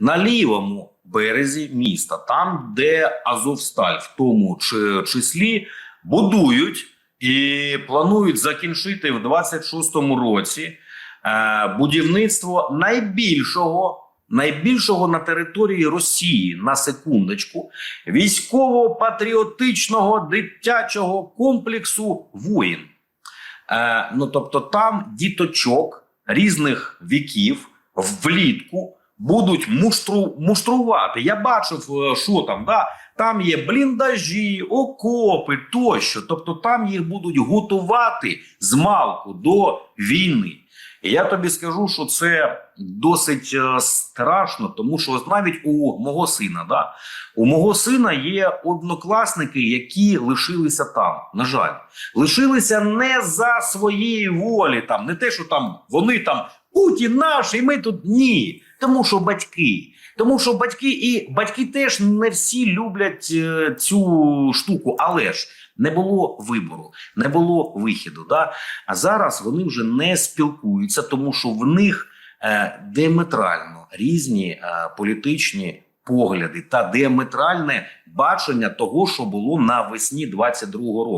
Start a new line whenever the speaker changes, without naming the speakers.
на лівому березі міста, там, де Азовсталь, в тому числі, будують і планують закінчити в 26-му році е, будівництво найбільшого. Найбільшого на території Росії на секундочку військово-патріотичного дитячого комплексу воїн. Е, ну тобто, там діточок різних віків влітку будуть муштру, муштрувати. Я бачив, е, що там, да? там є бліндажі, окопи тощо. Тобто, там їх будуть готувати з малку до війни. І я тобі скажу, що це досить е, страшно, тому що навіть у мого сина, да, у мого сина є однокласники, які лишилися там. На жаль, лишилися не за своєї волі, там не те, що там вони там Путін наш, і ми тут ні. Тому що батьки. Тому що батьки і батьки теж не всі люблять е, цю штуку, але ж не було вибору, не було вихіду. Да? А зараз вони вже не спілкуються, тому що в них е, діаметрально різні е, політичні погляди та діаметральне бачення того, що було навесні 22-го року.